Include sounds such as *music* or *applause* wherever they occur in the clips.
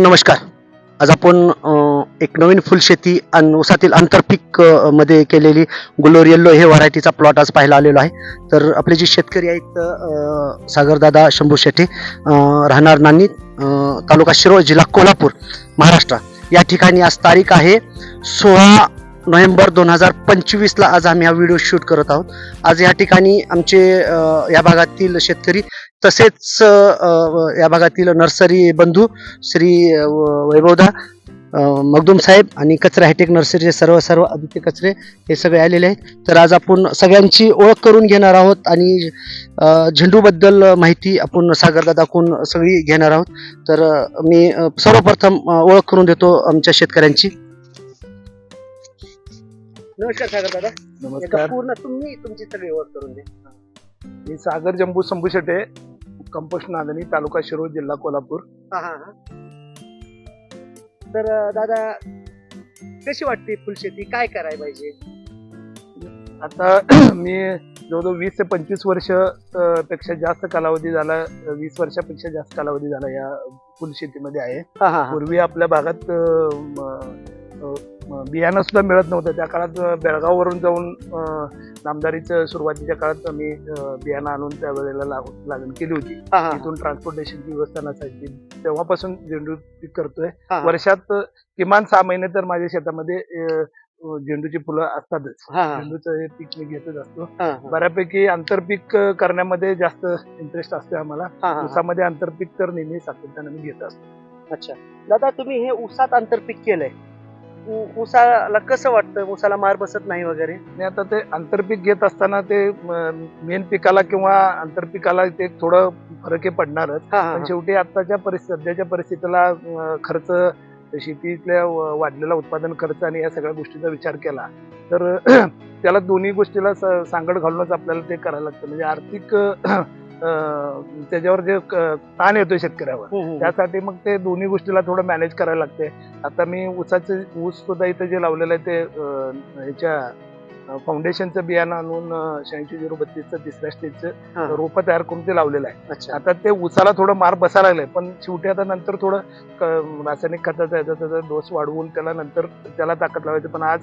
नमस्कार. आज आपण एक नवीन फुलशेती आणि ऊसातील आंतरपीकमध्ये केलेली गुलोर येल्लो हे व्हरायटीचा प्लॉट आज पाहायला आलेलो आहे. तर आपले जे शेतकरी आहेत सागरदादा शंभू शेट्टी राहणार नानी तालुका शिरोळ जिल्हा कोल्हापूर महाराष्ट्र. या ठिकाणी आज तारीख आहे सोळा नोव्हेंबर दोन हजार पंचवीसला आज आम्ही हा व्हिडिओ शूट करत आहोत. आज या ठिकाणी आमचे या भागातील शेतकरी तसेच या भागातील नर्सरी बंधू श्री वैभवदा मगदूम साहेब आणि कचरा हायटेक नर्सरीचे सर्व सर्व आदित्य कचरे हे सगळे आलेले आहेत. तर आज आपण सगळ्यांची ओळख करून घेणार आहोत आणि झेंडूबद्दल माहिती आपण सागरदादाकून सगळी घेणार आहोत. तर मी सर्वप्रथम ओळख करून देतो आमच्या शेतकऱ्यांची. नमस्कार सागरदादा. नमस्कार. पूर्ण तुम्ही तुमची सगळी ओळख करून द्या. मी सागर जंबू शंभू शेटे कंपोस्ट नागणी तालुका शिरोळ जिल्हा कोल्हापूर. तर दादा कशी वाटते फुलशेती काय करायला पाहिजे? आता *clears throat* मी जवळजवळ वीस ते पंचवीस वर्षपेक्षा जास्त कालावधी झाला वीस वर्षापेक्षा जास्त कालावधी झाला या फुलशेतीमध्ये आहे. पूर्वी आपल्या भागात म- म- बियाणं सुद्धा मिळत नव्हतं. त्या काळात बेळगाववरून जाऊन नामदारीचं सुरुवातीच्या काळात आम्ही अं, बियाणं आणून त्यावेळेला लाग- लागण केली होती. तिथून ट्रान्सपोर्टेशनची व्यवस्था नसायची. तेव्हापासून झेंडू पीक करतोय. हा. वर्षात किमान सहा महिने तर माझ्या शेतामध्ये अं, झेंडूची फुलं असतातच. हा, हा, झेंडूचं हे पीक मी घेतच असतो. हा, हा. बऱ्यापैकी आंतरपीक अं, करण्यामध्ये जास्त इंटरेस्ट असतो आम्हाला. हा, हा, हा. ऊसामध्ये आंतरपीक तर नेहमी सातत्याने मी घेत असतो. अच्छा. दादा तुम्ही हे ऊसात आंतरपीक केलंय. ऊसाला कसं वाटतं? ऊसाला मार बसत नाही वगैरे? आणि आता ते आंतरपीक घेत असताना ते मेन पिकाला किंवा आंतरपिकाला ते थोडं फरक हे पडणारच. हा, हा, पण हा. शेवटी आताच्या परिस्थिती सध्याच्या परिस्थितीला अं, खर्च शेतीतल्या व- वाढलेला उत्पादन खर्च आणि या सगळ्या गोष्टीचा विचार केला तर *clears throat* त्याला दोन्ही गोष्टीला स- सांगड घालूनच आपल्याला ते करायला लागतं. म्हणजे आर्थिक त्याच्यावर जे ताण येतोय शेतकऱ्यावर. हम्म, हम्म. त्यासाठी मग ते दोन्ही गोष्टीला थोडं मॅनेज करायला लागते. आता मी ऊसाचे ऊस सुद्धा इथं जे लावलेलं आहे ते ह्याच्या फाउंडेशनचं बियाणं आणून शहाऐंशी झिरो बत्तीसचं तिसऱ्या स्टेजचं हा, रोपं तयार करून ते लावलेलं आहे. आता ते उसाला थोडं मार बसायला लागलंय पण शेवटी आता नंतर थोडं रासायनिक खताचा याचा त्याचा डोस वाढवून त्याला नंतर त्याला ताकद लावायची. पण आज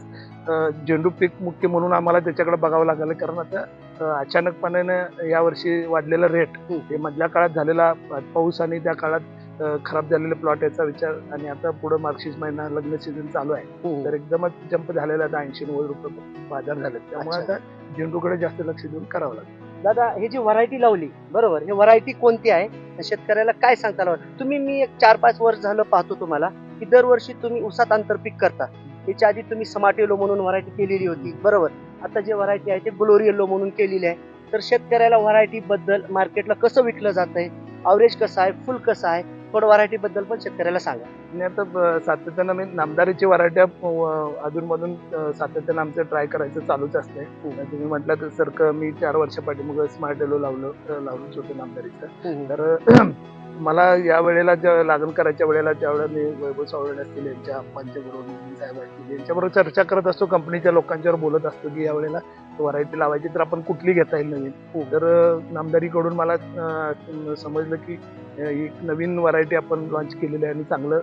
झेंडू पीक मुख्य म्हणून आम्हाला त्याच्याकडे बघावं लागलं कारण आता अचानकपणे यावर्षी वाढलेला रेट. हे मधल्या काळात झालेला पाऊस आणि त्या काळात खराब झालेले प्लॉट याचा विचार आणि आता पुढे मार्गशीर्ष महिना लग्न सीझन चालू आहे हम्म. तर एकदमच जंप झालेला आता ऐंशी नव्वद रुपये बाजार झाले त्यामुळे. आता झेंडूकडे जास्त लक्ष देऊन करावं लागतं दादा हे जी व्हरायटी लावली बरोबर हे व्हरायटी कोणती आहे शेतकऱ्याला काय सांगता? तुम्ही मी एक चार पाच वर्ष झालं पाहतो तुम्हाला की दरवर्षी तुम्ही ऊसात आंतरपीक करता याच्या आधी तुम्ही स्मार्ट येलो म्हणून व्हरायटी केलेली होती बरोबर आता जे व्हरायटी आहे ते ग्लोरी येलो म्हणून केलेली आहे. तर शेतकऱ्याला व्हरायटी बद्दल मार्केटला कसं विकलं जात आहे अवरेज कसं आहे फुल कसं आहे थोडं व्हरायटी बद्दल पण शेतकऱ्याला सांगा. आणि आता सातत्यानं मी नामदारीची वराट्या अधूनमधून सातत्यानं आमचं ट्राय करायचं चालूच असतंय. तुम्ही म्हटलं तर सर मी चार वर्षापाठी मग स्मार्ट एलो लावलं अ, लावलंच होतं नामदारीचं. तर मला या वेळेला ज्या लागण करायच्या वेळेला त्यावेळेला मी वैभव सावळे असतील यांच्या अप्पांच्या बरोबर साहेब असतील यांच्याबरोबर चर्चा करत असतो कंपनीच्या लोकांच्यावर बोलत असतो की या वेळेला व्हरायटी लावायची तर आपण कुठली घेता येईल नवीन? तर अ, नामदारीकडून मला समजलं की एक नवीन व्हरायटी आपण लॉन्च केलेली आहे आणि चांगलं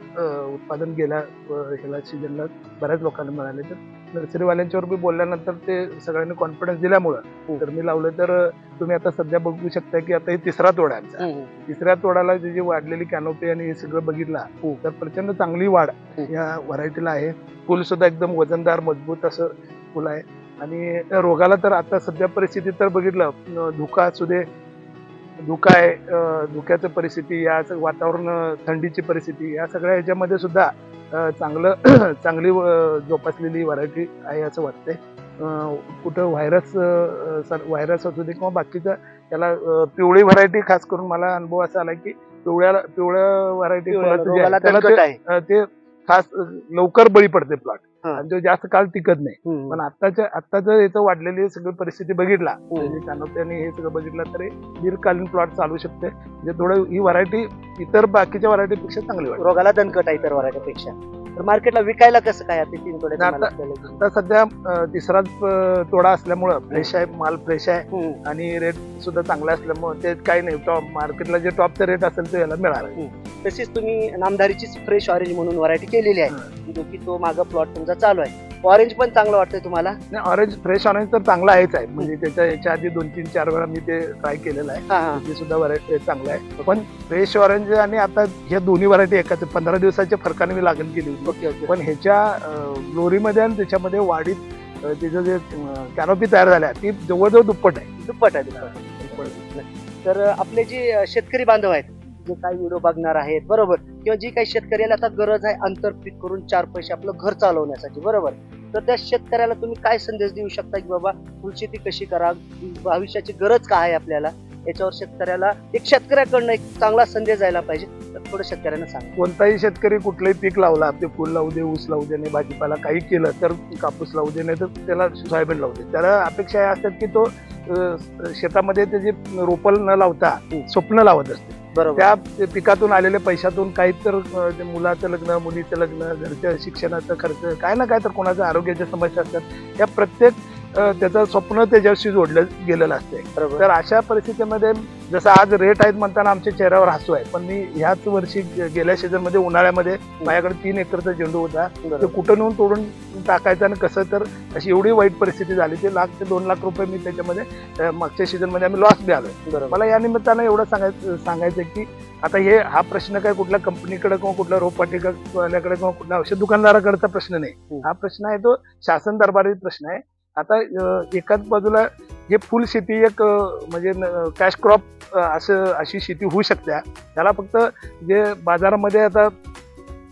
उत्पादन गेल्या ह्याला सीझनला बऱ्याच लोकांना मिळाले. तर नर्सरीवाल्यांच्यावर बी बोलल्यानंतर ते सगळ्यांनी कॉन्फिडन्स दिल्यामुळं तर मी लावलं तर तुम्ही आता सध्या बघू शकता की आता हे तिसरा तोडा आमचा. तिसऱ्या तोडाला जी जी वाढलेली कॅनोपी आणि हे सगळं बघितला हो. तर प्रचंड चांगली वाढ हो. या व्हरायटीला आहे. फुल सुद्धा एकदम वजनदार मजबूत असं फुल आहे. आणि रोगाला तर आता सध्या परिस्थितीत तर बघितलं धुका असू दे धुका आहे धुक्याचं परिस्थिती या वातावरण थंडीची परिस्थिती या सगळ्या ह्याच्यामध्ये सुद्धा चांगलं *clears throat* चांगली जोपासलेली व्हरायटी आहे असं वाटतंय कुठं व्हायरस व्हायरस असू दे किंवा बाकीचं त्याला पिवळी व्हरायटी खास करून मला अनुभव असा आला की पिवळ्या पिवळ्या व्हरायटी ते खास लवकर बळी पडते प्लॉट. आणि तो जास्त काळ टिकत नाही. पण आताच्या आता जर याचं वाढलेली सगळी परिस्थिती बघितला. म्हणजे कानोप्याने हे सगळं बघितलं तरी दीर्घकालीन प्लॉट चालू शकते. म्हणजे थोडं ही व्हरायटी इतर बाकीच्या व्हरायटीपेक्षा चांगली वाटते. रोगाला दणकट आहे इतर व्हरायटीपेक्षा तर मार्केटला विकायला कसं काय आता तीन तोड्याचं आता- सध्या अं, तिसराच अं, तोडा असल्यामुळं फ्रेश आहे माल फ्रेश आहे हम्म. आणि रेट सुद्धा चांगला असल्यामुळे ते काही नाही. टॉप मार्केटला जे टॉपचा रेट असेल तो याला मिळाला. तशीच तुम्ही नामदारीचीच फ्रेश ऑरेंज म्हणून व्हरायटी केलेली आहे. जो की तो मागं प्लॉट तुमचा चालू आहे. ऑरेंज पण चांगलं वाटतंय तुम्हाला? नाही ऑरेंज फ्रेश ऑरेंज तर चांगला आहेच आहे. म्हणजे त्याच्या याच्या आधी दोन तीन चार वेळा मी ते ट्राय केलेलं आहे. हा ते सुद्धा व्हरायटी चांगलं आहे. पण फ्रेश ऑरेंज आणि आता ह्या दोन्ही व्हरायटी एकाच पंधरा दिवसाच्या फरकाने मी लागण केली होती. Okay okay. पण ह्याच्या ग्लोरीमध्ये आणि त्याच्यामध्ये वाढीत अं, तिचं जे कॅनोपी तयार झाल्या ती जवळजवळ दुप्पट आहे. दुप्पट आहे दुप्पट. तर आपले जे शेतकरी बांधव आहेत जे काही व्हिडिओ बघणार आहेत बरोबर. किंवा जी काही शेतकऱ्याला आता गरज आहे आंतरपीक करून चार पैसे आपलं घर चालवण्यासाठी बरोबर. तर त्या शेतकऱ्याला तुम्ही काय संदेश देऊ शकता की बाबा फुलशेती कशी करा भविष्याची गरज काय आहे आपल्याला? याच्यावर शेतकऱ्याला एक शेतकऱ्याकडनं एक चांगला संदेश जायला पाहिजे. तर थोडं शेतकऱ्यांना सांगा. कोणताही शेतकरी कुठलंही पीक लावला ते फुल लावू दे ऊस लावू दे नाही भाजीपाला काही केलं तर कापूस लावू दे नाही तर त्याला सोयाबीन लावू दे. त्याला अपेक्षा असतात की तो शेतामध्ये त्याची रोपल न लावता स्वप्न लावत असते. बरोबर. त्या पिकातून आलेल्या पैशातून काही तर मुलाचं लग्न मुलीचं लग्न घरचं शिक्षणाचा खर्च काय ना काय तर कोणाच्या आरोग्याच्या समस्या असतात. या प्रत्येक त्याचं स्वप्न त्याच्याशी जोडलं गेलेलं असते बरोबर. तर अशा परिस्थितीमध्ये जसं आज रेट आहेत म्हणताना आमच्या चेहऱ्यावर हसू आहे. पण मी ह्याच वर्षी गेल्या सीझनमध्ये उन्हाळ्यामध्ये माझ्याकडे तीन एकरचा झेंडू होता. ते. कुठं नेऊन तोडून टाकायचं आणि कसं तर अशी एवढी वाईट परिस्थिती झाली. ते लाख ते दोन लाख रुपये मी त्याच्यामध्ये मागच्या सीझनमध्ये आम्ही लॉस बरोबर. मला या निमित्तानं एवढं सांगायचं सांगायचं की आता हे हा प्रश्न काय कुठल्या कंपनीकडे किंवा कुठल्या रोपवाटिकावाल्याकडे किंवा कुठल्या औषध दुकानदाराकडचा प्रश्न नाही. हा प्रश्न आहे तो शासन दरबारी प्रश्न आहे. आता एकाच बाजूला हे फुल शेती एक म्हणजे कॅश क्रॉप असं अशी शेती होऊ शकते. त्याला फक्त जे बाजारामध्ये आता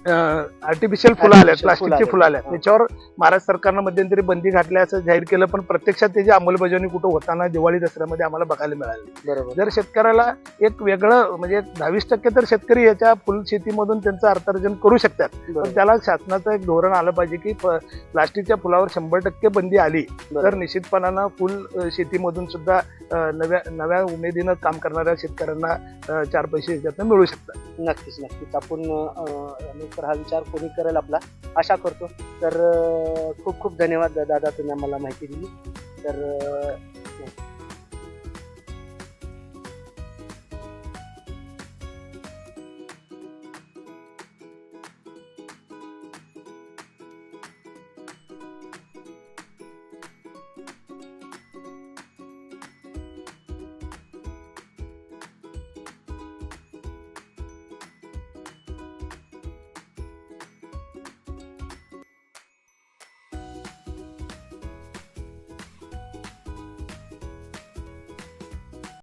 आर्टिफिशियल फुलं आल्यात प्लास्टिकची. फुलं आल्यात. त्याच्यावर महाराष्ट्र सरकारनं मध्यंतरी बंदी घातली असं जाहीर केलं पण प्रत्यक्षात त्याची अंमलबजावणी कुठं होताना दिवाळी दसऱ्यामध्ये आम्हाला बघायला मिळाली बरोबर जर शेतकऱ्याला एक वेगळं म्हणजे दहावीस टक्के तर शेतकरी याच्या फुल शेतीमधून त्यांचं अर्थार्जन करू शकतात पण. त्याला शासनाचं एक धोरण आलं पाहिजे की प्लास्टिकच्या फुलावर शंभर टक्के बंदी आली तर. निश्चितपणानं फुल शेतीमधून सुद्धा नव्या नव्या उमेदीनं काम करणाऱ्या शेतकऱ्यांना चार पैसे याच्यातनं मिळू शकतात नक्कीच नक्कीच आपण तर हा विचार कोणी करेल आपला? आशा करतो. तर खूप खूप धन्यवाद दादा तुम्ही आम्हाला माहिती दिली. तर